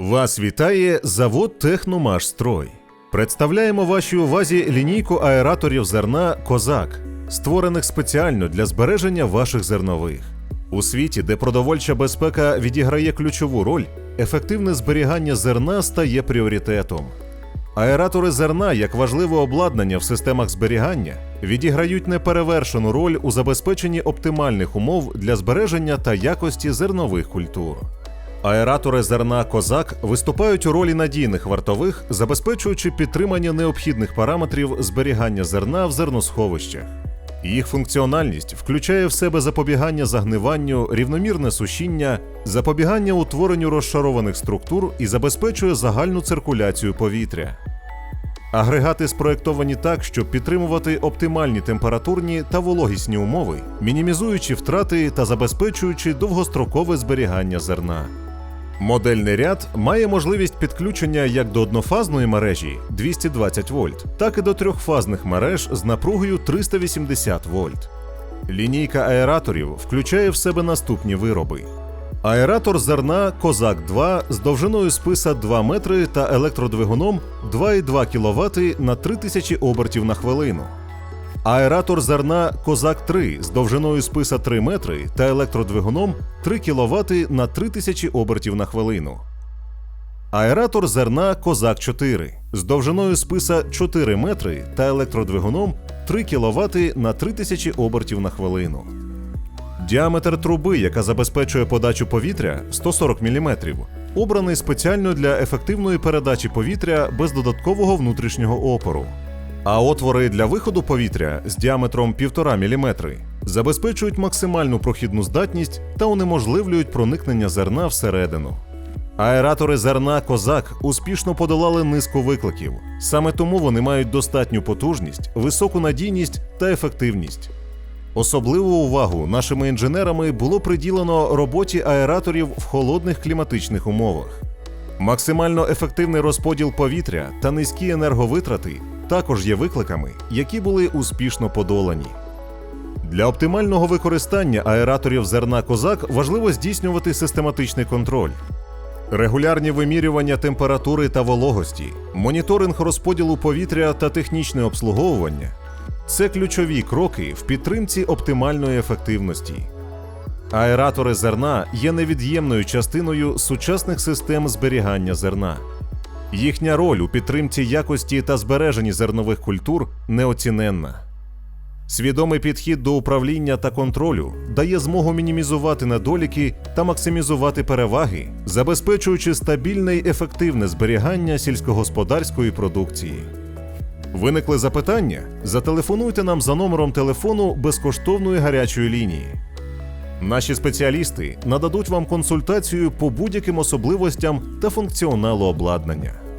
Вас вітає завод Техномашстрой. Представляємо вашій увазі лінійку аераторів зерна Козак, створених спеціально для збереження ваших зернових. У світі, де продовольча безпека відіграє ключову роль, ефективне зберігання зерна стає пріоритетом. Аератори зерна, як важливе обладнання в системах зберігання, відіграють неперевершену роль у забезпеченні оптимальних умов для збереження та якості зернових культур. Аератори зерна Козак виступають у ролі надійних вартових, забезпечуючи підтримання необхідних параметрів зберігання зерна в зерносховищах. Їх функціональність включає в себе запобігання загниванню, рівномірне сушіння, запобігання утворенню розшарованих структур і забезпечує загальну циркуляцію повітря. Агрегати спроєктовані так, щоб підтримувати оптимальні температурні та вологісні умови, мінімізуючи втрати та забезпечуючи довгострокове зберігання зерна. Модельний ряд має можливість підключення як до однофазної мережі 220 вольт, так і до трьохфазних мереж з напругою 380 вольт. Лінійка аераторів включає в себе наступні вироби: аератор зерна Козак 2 з довжиною списа 2 метри та електродвигуном 2,2 кВт на 3000 обертів на хвилину. Аератор зерна Козак 3 з довжиною списа 3 метри та електродвигуном 3 кВт на 3000 обертів на хвилину. Аератор зерна Козак 4 з довжиною списа 4 метри та електродвигуном 3 кВт на 3000 обертів на хвилину. Діаметр труби, яка забезпечує подачу повітря 140 мм, обраний спеціально для ефективної передачі повітря без додаткового внутрішнього опору. А отвори для виходу повітря з діаметром 1,5 мм забезпечують максимальну прохідну здатність та унеможливлюють проникнення зерна всередину. Аератори зерна Козак успішно подолали низку викликів. Саме тому вони мають достатню потужність, високу надійність та ефективність. Особливу увагу нашими інженерами було приділено роботі аераторів в холодних кліматичних умовах. Максимально ефективний розподіл повітря та низькі енерговитрати також є викликами, які були успішно подолані. Для оптимального використання аераторів зерна козак важливо здійснювати систематичний контроль. Регулярні вимірювання температури та вологості, моніторинг розподілу повітря та технічне обслуговування це ключові кроки в підтримці оптимальної ефективності. Аератори зерна є невід'ємною частиною сучасних систем зберігання зерна. Їхня роль у підтримці якості та збереженні зернових культур неоціненна. Свідомий підхід до управління та контролю дає змогу мінімізувати недоліки та максимізувати переваги, забезпечуючи стабільне й ефективне зберігання сільськогосподарської продукції. Виникли запитання? Зателефонуйте нам за номером телефону безкоштовної гарячої лінії. Наші спеціалісти нададуть вам консультацію по будь-яким особливостям та функціоналу обладнання.